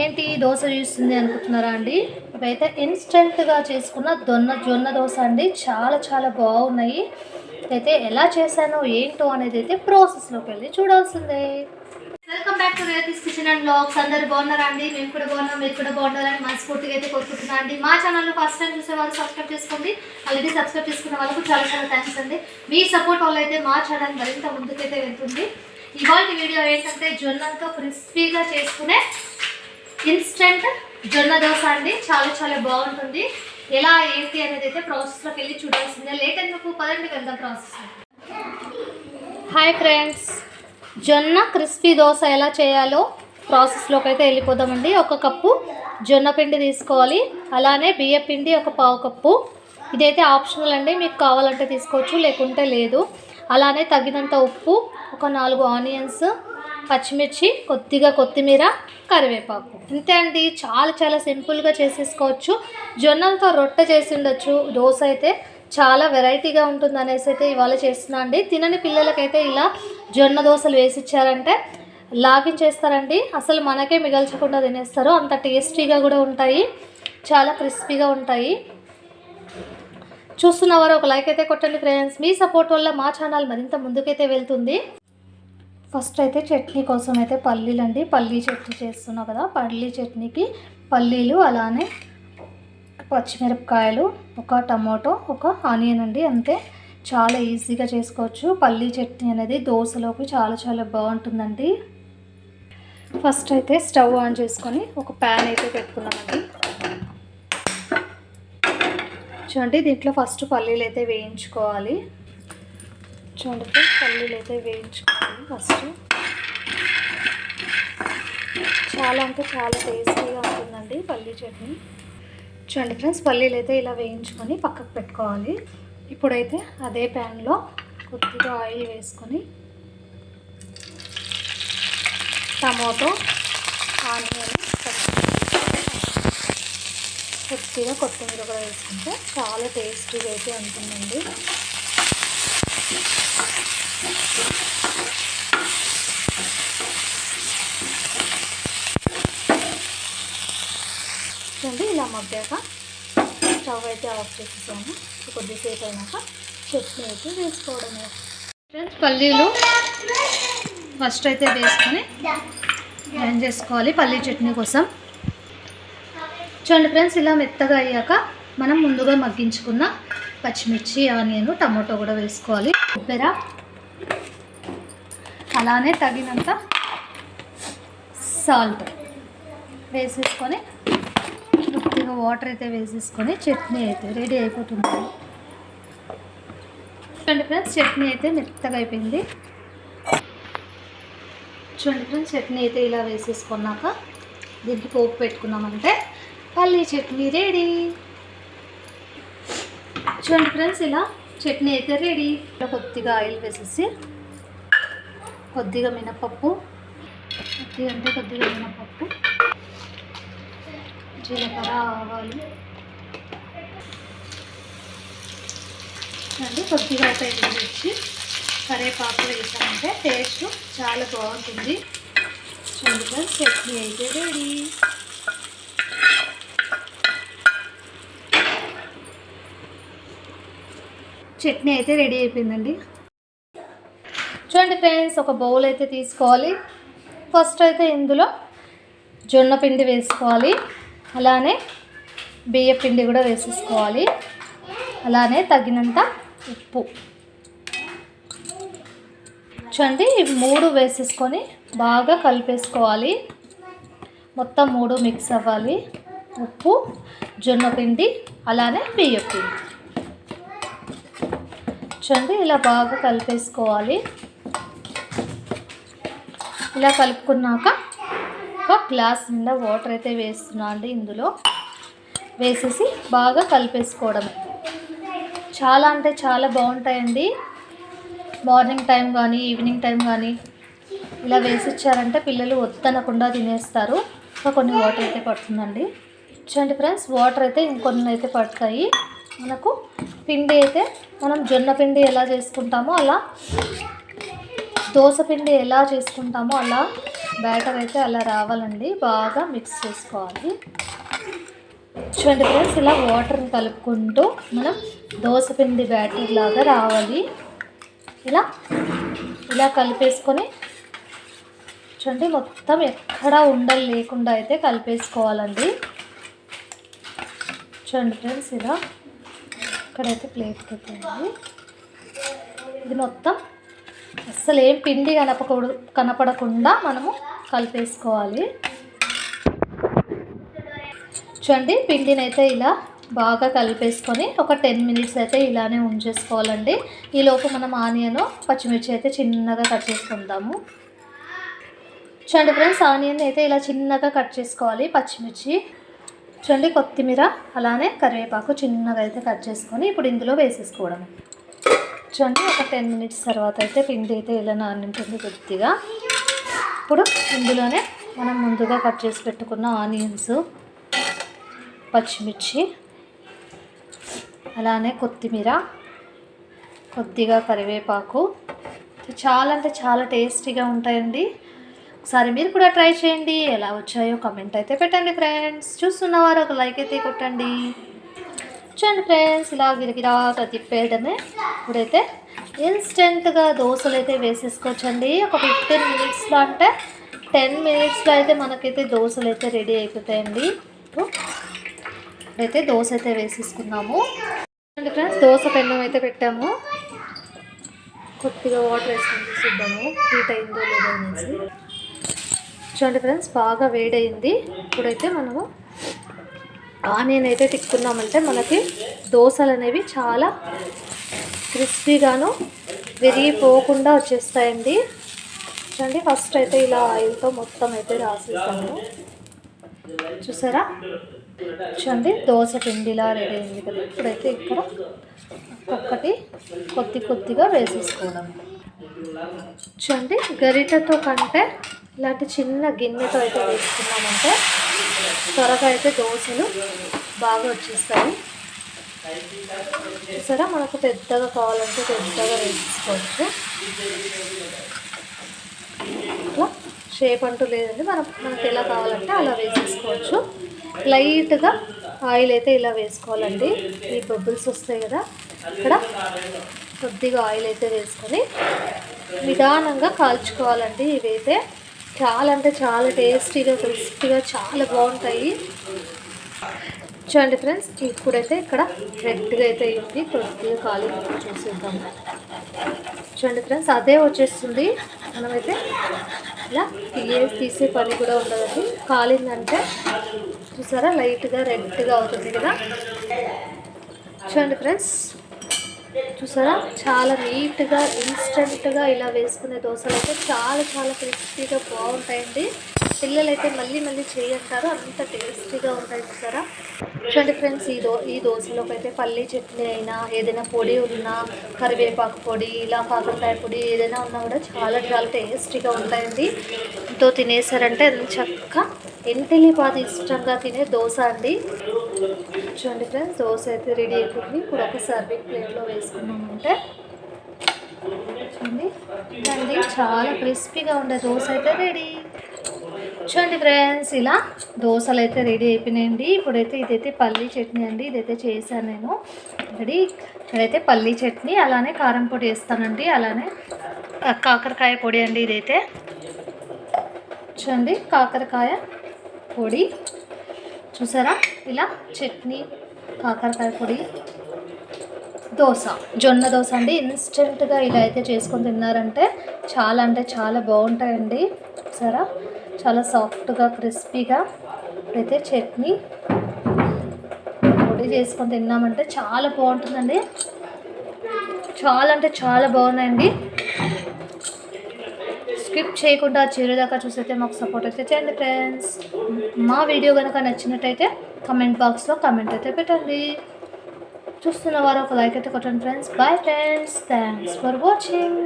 ఏంటి దోశ చూస్తుంది అనుకుంటున్నారా అండి? ఇవైతే ఇన్స్టెంట్గా చేసుకున్న దొన్న జొన్న దోశ అండి. చాలా చాలా బాగున్నాయి. అయితే ఎలా చేశానో ఏంటో అనేది అయితే ప్రాసెస్లోకి వెళ్ళి చూడాల్సిందే. Welcome back to Rethi's kitchen and blogs అందరు బాగున్నారా అండి? మేము కూడా బాగున్నాం మీరు కూడా బాగున్నారని మనస్ఫూర్తిగా అయితే కోరుకుంటున్నాను అండి. మా ఛానల్లో ఫస్ట్ టైం చూసే వాళ్ళు సబ్స్క్రైబ్ చేసుకోండి. ఆల్రెడీ సబ్స్క్రైబ్ చేసుకున్న వాళ్ళకు చాలా చాలా థ్యాంక్స్ అండి. మీ సపోర్ట్ వల్ల అయితే మా ఛానల్ మరింత ముందుకైతే వెళ్తుంది. ఇవాళ వీడియో ఏంటంటే జొన్నంతో క్రిస్పీగా చేసుకునే ఇన్స్టెంట్ జొన్న దోశ అండి. చాలా చాలా బాగుంటుంది. ఎలా ఏంటి అనేది అయితే ప్రాసెస్లోకి వెళ్ళి చూడాల్సిందే. లేట్ ఎందుకు? పదండి వెళ్దాం ప్రాసెస్ హాయ్ ఫ్రెండ్స్ జొన్న క్రిస్పీ దోశ ఎలా చేయాలో ప్రాసెస్లోకి అయితే వెళ్ళిపోదామండి. ఒక కప్పు జొన్న పిండి తీసుకోవాలి. అలానే బియ్య పిండి ఒక పావు కప్పు. ఇదైతే ఆప్షనల్ అండి. మీకు కావాలంటే తీసుకోవచ్చు లేకుంటే లేదు. అలానే తగినంత ఉప్పు ఒక నాలుగు ఆనియన్స్ పచ్చిమిర్చి కొద్దిగా కొత్తిమీర కరివేపాకు. అంతే అండి చాలా చాలా సింపుల్గా చేసేసుకోవచ్చు. జొన్నలతో రొట్టె చేసి ఉండొచ్చు. దోశ అయితే చాలా వెరైటీగా ఉంటుంది అనేసి అయితే ఇవాళ చేస్తున్నా అండి. తినని పిల్లలకైతే ఇలా జొన్న దోశలు వేసి ఇచ్చారంటే లాగించేస్తారండి అసలు మనకే మిగల్చకుండా తినేస్తారు. అంత టేస్టీగా కూడా ఉంటాయి. చాలా క్రిస్పీగా ఉంటాయి. చూస్తున్నవారు ఒక లైక్ అయితే కొట్టండి ఫ్రెండ్స్. మీ సపోర్ట్ వల్ల మా ఛానల్ మరింత ముందుకైతే వెళ్తుంది. ఫస్ట్ అయితే చట్నీ కోసం అయితే పల్లీలు అండి పల్లీ చట్నీ చేస్తున్నావు కదా పల్లీ చట్నీకి పల్లీలు అలానే పచ్చిమిరపకాయలు ఒక టమాటో ఒక ఆనియన్ అండి అంతే. చాలా ఈజీగా చేసుకోవచ్చు. పల్లీ చట్నీ అనేది దోశలోకి చాలా చాలా బాగుంటుందండి. ఫస్ట్ అయితే స్టవ్ ఆన్ చేసుకొని ఒక ప్యాన్ అయితే పెట్టుకున్నామండి చూడండి దీంట్లో ఫస్ట్ పల్లీలు అయితే వేయించుకోవాలి. చూడండి పల్లీలు అయితే వేయించుకోవాలి ఫస్ట్. చాలా అంటే చాలా టేస్టీగా ఉంటుందండి పల్లీ చట్నీ. చూడండి ఫ్రెండ్స్ పల్లీలు అయితే ఇలా వేయించుకొని పక్కకు పెట్టుకోవాలి. ఇప్పుడైతే అదే ప్యాన్లో కొద్దిగా ఆయిల్ వేసుకొని టమాటో ఆనియన్ కొద్దిగా కొత్తిమీర కూడా వేసుకుంటే చాలా టేస్టీగా అయితే ఉంటుందండి. చూడండి స్టవ్ అయితే ఆఫ్ చేసేసాము కొద్దిసేపు అయినాక చట్నీ అయితే వేసుకోవడమే. ఫ్రెండ్స్ పల్లీలు ఫస్ట్ అయితే వేసుకొని ఏం చేసుకోవాలి పల్లీ చట్నీ కోసం. చూడండి ఫ్రెండ్స్ ఇలా మెత్తగా అయ్యాక మనం ముందుగా మగ్గించుకున్న పచ్చిమిర్చి ఆనియన్ టమాటో కూడా వేసుకోవాలి. కొబ్బెర అలానే తగినంత సాల్ట్ వేసేసుకొని కొద్దిగా వాటర్ అయితే వేసేసుకొని చట్నీ అయితే రెడీ అయిపోతుంది. చూడండి ఫ్రెండ్స్ చట్నీ అయితే మెత్తగా అయిపోయింది. చూడండి ఫ్రెండ్స్ చట్నీ అయితే ఇలా వేసేసుకున్నాక దీనికి పోపు పెట్టుకున్నామంటే పల్లీ చట్నీ రెడీ. చూడండి ఫ్రెండ్స్ ఇలా చట్నీ అయితే రెడీ. ఇలా కొద్దిగా ఆయిల్ వేసేసి కొద్దిగా మినపప్పు కొద్దిగా అంటే కొద్దిగా మినపప్పు. జీలకర్ర ఆవాలు. అండి కొద్దిగా అయితే వేసి కరేపాకు వేసామంటే టేస్ట్ చాలా బాగుంటుంది. చూడండి చట్నీ అయితే రెడీ. చట్నీ అయితే రెడీ అయిపోయిందండి. చూడండి ఫ్రెండ్స్ ఒక బౌల్ అయితే తీసుకోవాలి. ఫస్ట్ అయితే ఇందులో జొన్న పిండి వేసుకోవాలి. అలానే బియ్య పిండి కూడా వేసేసుకోవాలి. అలానే తగినంత ఉప్పు. చూడండి మూడు వేసేసుకొని బాగా కలిపేసుకోవాలి. మొత్తం మూడు మిక్స్ అవ్వాలి. ఉప్పు జొన్న పిండి అలానే బియ్య పిండి. చూడండి ఇలా బాగా కలిపేసుకోవాలి. ఇలా కలుపుకున్నాక ఒక గ్లాస్ నిండా వాటర్ అయితే వేస్తున్నా అండి ఇందులో. వేసేసి బాగా కలిపేసుకోవడం చాలా అంటే చాలా బాగుంటాయండి. మార్నింగ్ టైం కానీ ఈవినింగ్ టైం కానీ ఇలా వేసి ఇచ్చారంటే పిల్లలు వద్దనకుండా తినేస్తారు. ఇంకా కొన్ని వాటర్ అయితే పడుతుందండి. చూడండి ఫ్రెండ్స్ వాటర్ అయితే ఇంకొన్ని అయితే పడతాయి. మనకు పిండి అయితే మనం జొన్న పిండి ఎలా చేసుకుంటామో అలా దోసపిండి ఎలా చేసుకుంటామో అలా బ్యాటర్ అయితే అలా రావాలండి. బాగా మిక్స్ చేసుకోవాలి. చూడండి ఫ్రెండ్స్ ఇలా వాటర్ని కలుపుకుంటూ మనం దోసపిండి బ్యాటర్ లాగా రావాలి. ఇలా ఇలా కలిపేసుకొని చూడండి మొత్తం ఎక్కడ ఉండలు లేకుండా అయితే కలిపేసుకోవాలండి. చూడండి ఫ్రెండ్స్ ఇలా ఇక్కడైతే ప్లేట్ పెట్టండి ఇది మొత్తం అస్సలు ఏం పిండి కనపకూడదు కనపడకుండా మనము కలిపేసుకోవాలి. చూడండి పిండిని అయితే ఇలా బాగా కలిపేసుకొని ఒక టెన్ మినిట్స్ అయితే ఇలానే ఉంచేసుకోవాలండి. ఈలోపు మనం ఆనియన్ పచ్చిమిర్చి అయితే చిన్నగా కట్ చేసుకుందాము. చూడండి ఫ్రెండ్స్ ఆనియన్ అయితే ఇలా చిన్నగా కట్ చేసుకోవాలి పచ్చిమిర్చి. చూడండి కొత్తిమీర అలానే కరివేపాకు చిన్నగా అయితే కట్ చేసుకొని ఇప్పుడు ఇందులో వేసేసుకోవడం చూడండి ఒక టెన్ మినిట్స్ తర్వాత అయితే పిండి అయితే ఇలా నానింటుంది కొద్దిగా ఇప్పుడు ఇందులోనే మనం ముందుగా కట్ చేసి పెట్టుకున్న ఆనియన్స్ పచ్చిమిర్చి అలానే కొత్తిమీర కొద్దిగా కరివేపాకు. చాలా అంటే చాలా టేస్టీగా ఉంటాయండి. ఒకసారి మీరు కూడా ట్రై చేయండి. ఎలా వచ్చాయో కమెంట్ అయితే పెట్టండి ఫ్రెండ్స్. చూస్తున్నవారు ఒక లైక్ అయితే కొట్టండి. చూడండి ఫ్రెండ్స్ ఇలా గిరిగిరాగా తిప్పేయడమే ఇప్పుడైతే ఇన్స్టెంట్గా దోశలు అయితే వేసేసుకోవచ్చండి. ఒక ఫిఫ్టీన్ మినిట్స్లో అంటే టెన్ మినిట్స్లో అయితే మనకైతే దోశలు అయితే రెడీ అయిపోతాయండి. ఇప్పుడైతే దోశ అయితే వేసేసుకున్నాము చూడండి ఫ్రెండ్స్ దోశ పెన్నం అయితే పెట్టాము. కొద్దిగా వాటర్ వేసుకొని చూద్దాము. హీట్ అయిందో లేదో అనేసి. చూడండి ఫ్రెండ్స్ బాగా వేడైంది ఇప్పుడైతే మనము ఆనియన్ అయితే తిక్కున్నామంటే మనకి దోశలు అనేవి చాలా క్రిస్పీగాను విరిగిపోకుండా వచ్చేస్తాయండి. చూడండి ఫస్ట్ అయితే ఇలా ఆయిల్తో మొత్తం అయితే రాసేస్తాము చూసారా? చూడండి దోశ పిండిలా రెడీ అయింది కదా. ఇప్పుడైతే ఇక్కడ ఒక్కొక్కటి కొద్ది కొద్దిగా వేసేసుకోవడం. చూడండి గరిటెతో కంటే ఇలాంటి చిన్న గిన్నెతో అయితే వేసుకున్నామంటే త్వరగా అయితే దోశలు బాగా వచ్చేస్తాయి. సరే మనకు పెద్దగా కావాలంటే పెద్దగా వేసుకోవచ్చు. ఇట్లా షేప్ అంటూ లేదండి. మనం మనకి ఎలా కావాలంటే అలా వేసేసుకోవచ్చు. లైట్గా ఆయిల్ అయితే ఇలా వేసుకోవాలండి. ఈ బబుల్స్ వస్తాయి కదా? ఇక్కడ కొద్దిగా ఆయిల్ అయితే వేసుకొని నిదానంగా కాల్చుకోవాలండి ఇవైతే. చాలా అంటే చాలా టేస్టీగా క్రిస్పీగా చాలా బాగుంటాయి. చూడండి ఫ్రెండ్స్ ఇప్పుడైతే ఇక్కడ రెడ్గా అయితే అయింది. కొద్దిగా ఖాళీ చూసేద్దాం. చూడండి ఫ్రెండ్స్ అదే వచ్చేస్తుంది. మనమైతే ఇలా తీయే తీసే పని కూడా ఉండదండి. కాలిందంటే చూసారా లైట్గా రెడ్గా అవుతుంది కదా. చూడండి ఫ్రెండ్స్ చూసారా? చాలా నీట్గా ఇన్స్టెంట్గా ఇలా వేసుకునే దోశలు అయితే చాలా చాలా క్రిస్పీగా బాగుంటాయండి. పిల్లలైతే మళ్ళీ మళ్ళీ చేయంటారు. అంత టేస్టీగా ఉంటాయి చూసారా? చూడండి ఫ్రెండ్స్ ఈ దో ఈ దోశలోకి అయితే పల్లీ చట్నీ అయినా ఏదైనా పొడి ఉన్నా కరివేపాకు పొడి ఇలా కాకరకాయ పొడి ఏదైనా ఉన్నా కూడా చాలా చాలా టేస్టీగా ఉంటాయండి. తో తినేసారంటే చక్క ఎంటిలిపాది ఇష్టంగా తినే దోశ అండి. చూడండి ఫ్రెండ్స్ దోశ అయితే రెడీ అయిపోయింది. ఇప్పుడు ఒక సర్వింగ్ ప్లేట్లో వేసుకున్నామంటే చూడండి. అండి చాలా క్రిస్పీగా ఉండే దోశ అయితే రెడీ చూడండి ఫ్రెండ్స్ ఇలా దోశలు అయితే రెడీ అయిపోయినాయండి. ఇప్పుడైతే ఇదైతే పల్లీ చట్నీ అండి. ఇదైతే చేశాను నేను. రెడీ ఇక్కడైతే పల్లీ చట్నీ అలానే కారం పొడి వేస్తానండి. అలానే కాకరకాయ పొడి అండి ఇదైతే. చూడండి కాకరకాయ పొడి. చూసారా? ఇలా చట్నీ కాకరకాయ పొడి దోశ. జొన్న దోశ అండి. ఇన్స్టెంట్గా ఇలా అయితే చేసుకొని తిన్నారంటే చాలా అంటే చాలా బాగుంటాయండి. సరే? చాలా సాఫ్ట్గా క్రిస్పీగా అయితే చట్నీ పొడి చేసుకొని తిన్నామంటే చాలా బాగుంటుందండి. చాలా అంటే చాలా బాగున్నాయండి. స్కిప్ చేయకుండా దాకా చూసైతే మాకు సపోర్ట్ అయితే చేయండి ఫ్రెండ్స్ మా వీడియో కనుక నచ్చినట్టయితే కమెంట్ బాక్స్లో కమెంట్ అయితే పెట్టండి. చూస్తున్న వారు ఒక లైక్ అయితే కొట్టండి friends bye friends thanks for watching